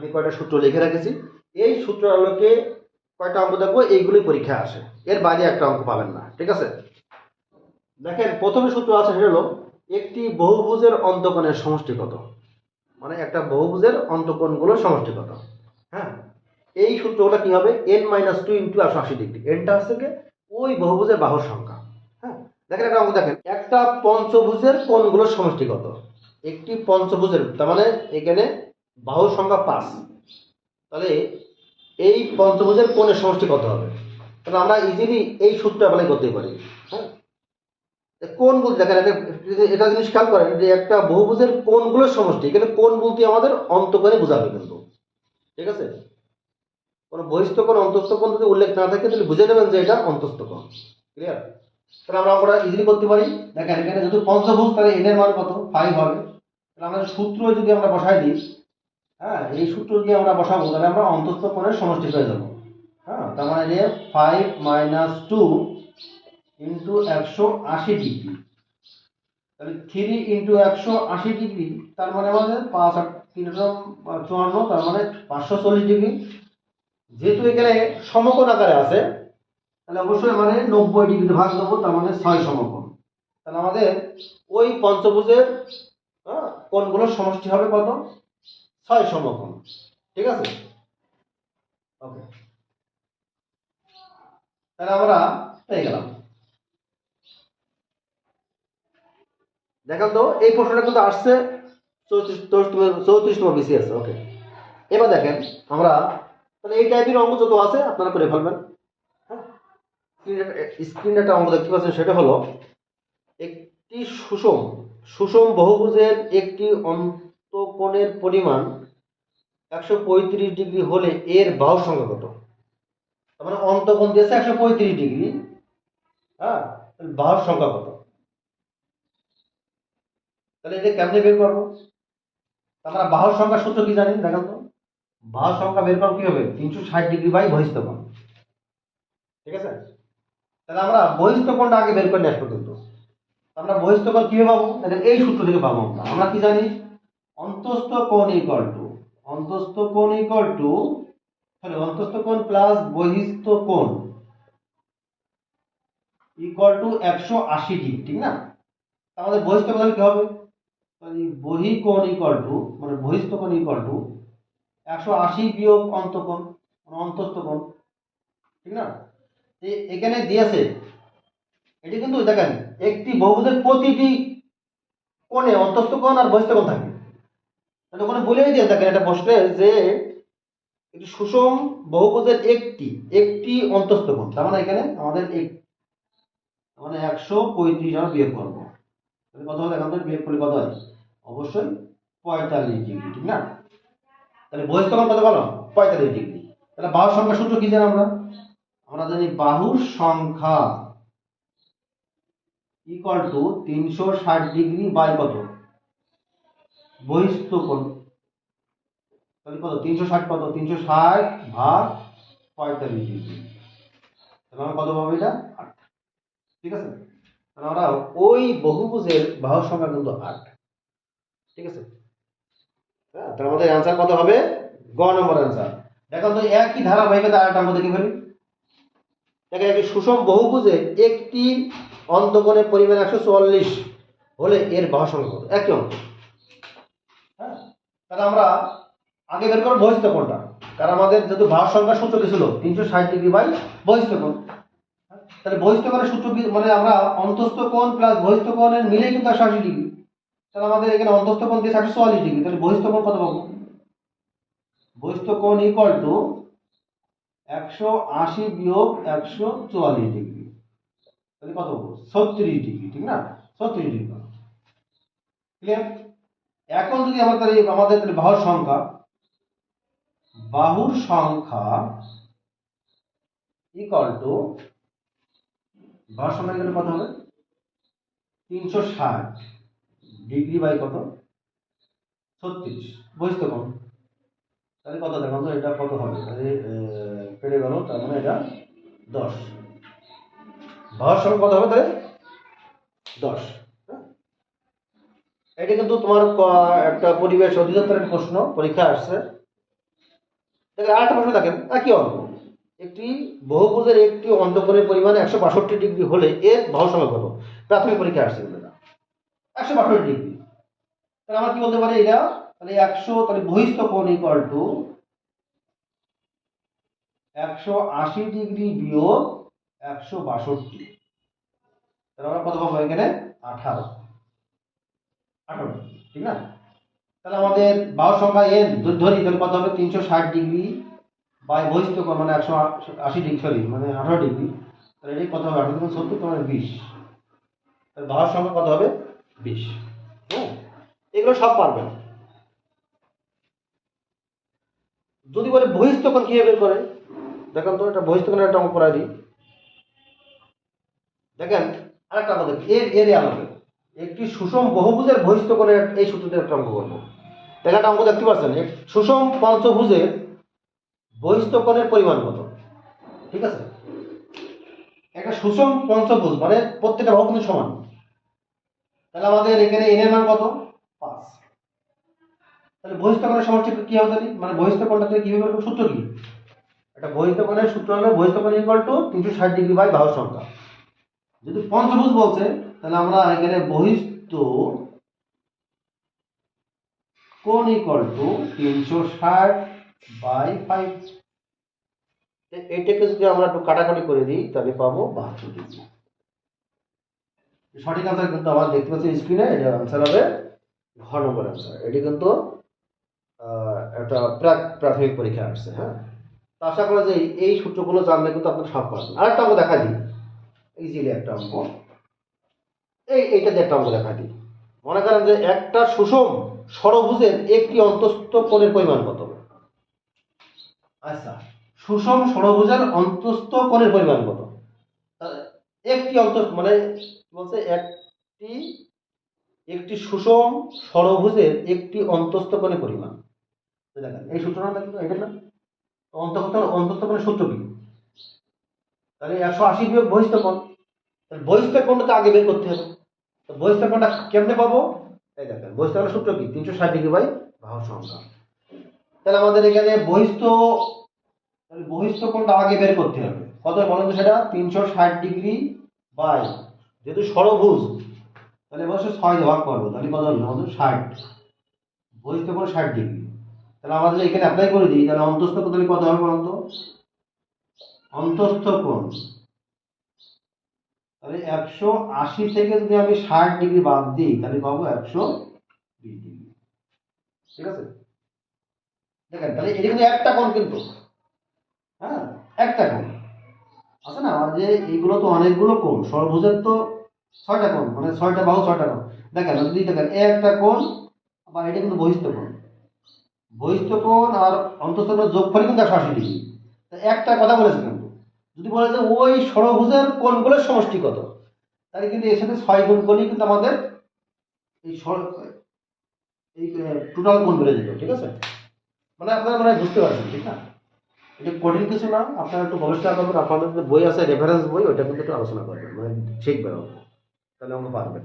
আমি কয়টা সূত্র লিখে রেখেছি। এই সূত্র আলোকে কয়টা অঙ্ক দেখব? এইগুলোই পরীক্ষা আসে। এর বাইরে একটা অঙ্ক পাবেন না, ঠিক আছে? দেখেন, প্রথমে সূত্র আছে সেটা হলো, একটি বহুভুজের অন্তকোণের সমষ্টি কত? মানে একটা বহুভুজের অন্তকোণগুলোর সমষ্টি কত? হ্যাঁ? এই সূত্রগুলো কি হবে? এন মাইনাস টু ইন্টু একশো আশি ডিগ্রি এনটা হচ্ছে কি ওই বহুভুজের বাহুর সংখ্যা। হ্যাঁ? দেখেন একটা অঙ্ক দেখেন। একটা পঞ্চভুজের কোণগুলোর সমষ্টি কত? একটি পঞ্চভুজের, তার মানে এখানে বাহুর সংখ্যা পাঁচ। তাহলে এই পঞ্চভুজের কোণের সমষ্টি কত হবে? তাহলে আমরা ইজিলি এই সূত্র অ্যাপ্লাই করতে পারি হ্যাঁ? কোন বলতে দেখেন, এটা জিনিস খেয়াল করেন যে একটা বহুভুজের কোণগুলোর সমষ্টি, এখানে কোন বলতে আমাদের অন্তকোণে বোঝাবে কিন্তু, ঠিক আছে? কোনো বহিস্থ কোণ, অন্তস্থ কোণ যদি উল্লেখ না থাকে, তাহলে বুঝে নেবেন যে এটা অন্তস্থ কোণ ক্লিয়ার তাহলে আমরা আমরা ইজিলি করতে পারি। দেখেন, এখানে যদি পঞ্চভুজ, তাহলে এনের মান কত? ফাইভ হবে। তাহলে আমরা সূত্র যদি আমরা বসাই দিই হ্যাঁ এই সূত্র যদি আমরা বসাবো তাহলে আমরা অন্তস্থ কোণের সমষ্টি পেয়ে যাব। হ্যাঁ তার মানে যে ফাইভ মাইনাস টু ইন্টু একশো আশি ডিগ্রি তাহলে থ্রি ইন্টু একশো আশি ডিগ্রি তার মানে আমাদের পাঁচ তিনশো চুয়ান্ন তার মানে পাঁচশো চল্লিশ ডিগ্রি যেহেতু এখানে সমকোণ আকারে আছে তাহলে অবশ্যই মানে নব্বই ডিগ্রি ভাগ দেবো তার মানে ছয় সমকোণ। তাহলে আমাদের ওই পঞ্চভুজের হ্যাঁ, কোণগুলোর সমষ্টি হবে কত? ছয় সমকোণ ঠিক আছে? ওকে তাহলে আমরা পেয়ে গেলাম। দেখেন তো, এই প্রশ্নটা কিন্তু আসছে চৌত্রিশ চৌত্রিশতম আছে ওকে এবার দেখেন, আমরা তাহলে এই টাইপের অঙ্ক যত আছে, আপনারা করে ফেলবেন। হ্যাঁ? স্ক্রিনে একটা অঙ্ক দেখতে পাচ্ছেন, সেটা হলো একটি সুষম সুষম বহুভুজের একটি অন্তকোণের পরিমাণ একশো পঁয়ত্রিশ ডিগ্রি হলে এর বাহু সংখ্যা কত? মানে অন্তকোণ দিয়েছে একশো পঁয়ত্রিশ ডিগ্রি। হ্যাঁ? বাহুর সংখ্যা কত? তাহলে এটা কেমনে বের করব? আমরা বাহুর সংখ্যা সূত্র কি জানি দেখেন তো। বাহুর সংখ্যা বের করব কি হবে? তিনশো ষাট ডিগ্রি বাই বহিস্থ কোণ। ঠিক আছে? তাহলে আমরা বহিস্থ কোণটা আগে বের করে নিয়ে আসব কিন্তু আমরা বহিস্থ কোণ কীভাবে পাবো? তাহলে এই সূত্র থেকে পাবো আমরা। আমরা কি জানি? অন্তস্থ কোণ ইকুয়াল টু অন্তস্থ কোণ ইকুয়াল টু সরি অন্তস্থ কোণ প্লাস বহিস্থ কোণ ইকুয়াল টু একশো আশি ডিগ্রি, ঠিক না? আমাদের বহিস্থ কোণ কি হবে? তাহলে বহি কোণ ইকুয়াল টু মানে বহিস্থ কোণ ইকুয়াল টু একশো আশি বিয়োগ অন্তকোণ মানে অন্তস্থ কোণ, ঠিক না? এখানে দিয়েছে, এটি কিন্তু দেখেন একটি বহুভুজের প্রতিটি কোণে অন্তস্থ কোণ আর বহিস্থ কোণ থাকে। তাহলে ওখানে বলেই দিয়ে দেখেন একটা প্রশ্নে যে একটি সুষম বহুভুজের একটি একটি অন্তস্থ কোণ তার মানে এখানে আমাদের এক মানে একশো পঁয়ত্রিশ আমরা বিয়োগ করব। কত হবে? এখন বিয়োগ করলে কত হয়? অবশ্যই পঁয়তাল্লিশ ডিগ্রি, ঠিক না? তাহলে বয়স তখন কত বলো? পঁয়তাল্লিশ ডিগ্রি। তাহলে বাহুর সংখ্যা সূত্র কি জানি আমরা? আমরা জানি বাহুর সংখ্যা ইকুয়াল টু তিনশো ষাট ডিগ্রি বাই কত? বহিস্থ কোণ। তাহলে কত? তিনশো ষাট কত? তিনশো ষাট ভাগ পঁয়তাল্লিশ ডিগ্রি তাহলে আমরা কত পাবো এটা? আট। ঠিক আছে? তাহলে আমরা ওই বহুভুজের বাহুর সংখ্যা কিন্তু আট। ঠিক আছে? হ্যাঁ তাহলে আমাদের অ্যান্সার কত হবে? গ নম্বর অ্যান্সার দেখুন তো একই ধারাবাহিকতা আরেকটা আমরা দেখে ফেলি। দেখেন, একটি সুষম বহুভুজে একটি অন্তকোণের পরিমাণ একশো চুয়াল্লিশ হলে এর বাহু সংখ্যা কত? একই অঙ্ক। তাহলে আমরা আগে বের করব বহিস্থ কোণটা। কারণ আমাদের যেহেতু বাহু সংখ্যা সূত্র ছিল? তিনশো ষাট ডিগ্রি বাই বহিস্থ কোণ। তাহলে বহিস্থ কোণের সূত্র মানে আমরা অন্তস্থ কোণ প্লাস বহিস্থ কোণের মিলে কিন্তু একশো আশি ডিগ্রি। তাহলে আমাদের এখানে অন্তস্থ কোণ দিয়েছে একশো চুয়াল্লিশ ডিগ্রি। তাহলে বহিস্থ কোণ কত পাবো? বহিস্থ কোণ ইকুয়াল টু একশো আশি বিয়োগ একশো চুয়াল্লিশ ডিগ্রি। তাহলে কত পাবো? ছত্রিশ ডিগ্রি, ঠিক না? ছত্রিশ ডিগ্রি ক্লিয়ার এখন যদি আমরা তাহলে আমাদের তাহলে বাহুর সংখ্যা বাহুর সংখ্যা ইকুয়াল টু বাহুর সংখ্যা এখানে কত হবে? তিনশো ষাট ডিগ্রি বাই কত? ছত্রিশ। বুঝতে কোণ তাহলে কত দেখুন তো, এটা কত হবে? তাহলে কেটে গেল, তার মানে এটা দশ। বাহুর সংখ্যা কত হবে তাহলে? দশ? এটা কিন্তু তোমার একটা পরিবেশ অধিদপ্তরের প্রশ্ন, পরীক্ষা আসছে। দেখেন, আরেকটা প্রশ্ন দেখেন, একই অঙ্ক। একটি বহুভুজের একটি অন্তকোণের পরিমাণ একশো বাষট্টি ডিগ্রি হলে এর সময় কত প্রাথমিক পরীক্ষা আসছে একশো বাষট্টি ডিগ্রি। তাহলে আমার কি বলতে পারে এটা? তাহলে একশো, তাহলে বহিস্থ কোণ ইকুয়াল টু একশো আশি ডিগ্রি বিয়োগ একশো বাষট্টি। তাহলে আমরা কত পাবো এখানে? আঠারো। আঠারো ঠিক না? তাহলে আমাদের বাহু সংখ্যা এন ধরি তাহলে কত হবে? তিনশো ষাট ডিগ্রি বাই কোণ মানে একশো আশি ডিগ্রি সরি মানে আঠারো ডিগ্রি। তাহলে এটি কত হবে? আঠারো থেকে সত্তর মানে বিশ। তাহলে বাহুর সংখ্যা কত হবে? বিশ। হুম? এগুলো সব পারবেন। যদি বলে বহিস্থ কোণ কীভাবে বের করে? দেখেন তো এটা বহিস্থ কোণের একটা অঙ্ক করাই দিই। দেখেন, আরেকটা আমাদের এর এর আলোকে। একটি সুষম বহুভুজের বহিস্থ কোণের এই সূত্রতে একটা অঙ্ক করব। দেখেন একটা অঙ্ক দেখতে পাচ্ছেন সুষম পঞ্চভুজের বহিস্থ কোণের পরিমাণ কত? ঠিক আছে? একটা সুষম পঞ্চভুজ মানে প্রত্যেকটা বাহু কিন্তু সমান। তাহলে আমাদের এখানে এন এর মান কত? পাঁচ। তাহলে বহিস্থ কোণের সমষ্টি কি হবে তাহলে? মানে বহিস্থ কোণটা থেকে কীভাবে বের সূত্র কি? একটা বহিস্থ কোণের সূত্র হলো বহিস্থ কোণ ইকুয়াল টু তিনশো ষাট ডিগ্রি বাই বাহুর সংখ্যা। যদি পঞ্চভুজ বলছে তাহলে আমরা এখানে বহিস্থ কোণ ইকুয়াল টু তিনশো ষাট বাই ফাইভ এইটাকে যদি আমরা একটু কাটাকাটি করে দিই তাহলে পাবো বাহাত্তর ডিগ্রি সঠিক আনসার কিন্তু আমার দেখতে পাচ্ছি স্ক্রিনে এটা আনসার হবে ঘ নম্বর আনসার এটি কিন্তু আহ, একটা প্রাথমিক পরীক্ষা আসছে হ্যাঁ? তো আশা করা যায় এই সূত্রগুলো জানলে কিন্তু আপনার সব পারবেন। আরেকটা অঙ্ক দেখা দিই। ইজিলি একটা অঙ্ক। এই এইটা দিয়ে একটা অঙ্ক দেখা দিই। মনে করেন যে একটা সুষম ষড়ভুজের একটি অন্তস্থ কোণের পরিমাণ কত? আচ্ছা সুষম ষড়ভুজের অন্তস্থ কোণের পরিমাণ কত? একটি অন্ত মানে বলছে, একটি একটি সুষম ষড়ভুজের একটি অন্তস্থ কোণের পরিমাণ। দেখেন, এই সূত্রটা কিন্তু এটা না অন্তস্থ অন্তস্থ কোণের সূত্র কি? তাহলে একশো আশি বিয়োগ বহিস্থ কোণ। বহিস্থ কোণটা তো আগে বের করতে হবে। তো বহিস্থ কেমনে পাবো? এই দেখেন বহিস্থ কোণের সূত্র কি? তিনশো ষাট ডিগ্রি বাই বাহু সংখ্যা। তাহলে আমাদের এখানে তাহলে বহিস্থ কোণটা আগে বের করতে হবে। কত বলেন তো সেটা? তিনশো ষাট ডিগ্রি বাই, যেহেতু ষড়ভুজ তাহলে অবশ্যই ছয় ভাগ করব, তাহলে কত হলো? আমাদের ষাট। বহিস্থ কোণ ষাট ডিগ্রি। তাহলে আমাদের এখানে অ্যাপ্লাই করে দিই, তাহলে অন্তস্থ কোণ তাহলে কত হবে বলুন তো? অন্তস্থ কোণ। তাহলে একশো আশি থেকে যদি আমি ষাট ডিগ্রি বাদ দিই, তাহলে পাবো? একশো বিশ ডিগ্রি। ঠিক আছে? দেখেন, তাহলে এটা কিন্তু একটা কোণ কিন্তু। হ্যাঁ একটা কোণ। আছে না? আর যে এইগুলো তো অনেকগুলো কোণ। সর্বভুজের তো ছয়টা কোণ। মানে ছয়টা বাহু, ছয়টা কোণ। দেখেন, যদি দেখেন এ একটা কোণ, আবার এটা কিন্তু বহিস্থ কোণ। বহিস্থ কোণ আর অন্তস্থ কোণ যোগফলই কিন্তু একশো আশি ডিগ্রি। একটা কথা বলেছে কিন্তু যদি বলে যে ওই ষড়ভুজের কোণগুলোর সমষ্টি কত? তাহলে কিন্তু এর সাথে ছয় গুণ করলেই কিন্তু আমাদের এই এই টোটাল কোণ বেড়ে যেত, ঠিক আছে? মানে আপনারা মানে বুঝতে পারছেন, ঠিক না? এটা কঠিন কিছু না, আপনারা একটু গবেষণা করবেন, আপনাদের বই আছে রেফারেন্স বই, ওইটা কিন্তু একটু আলোচনা করবেন মানে শিখবেন। তাহলে আমরা পারবেন।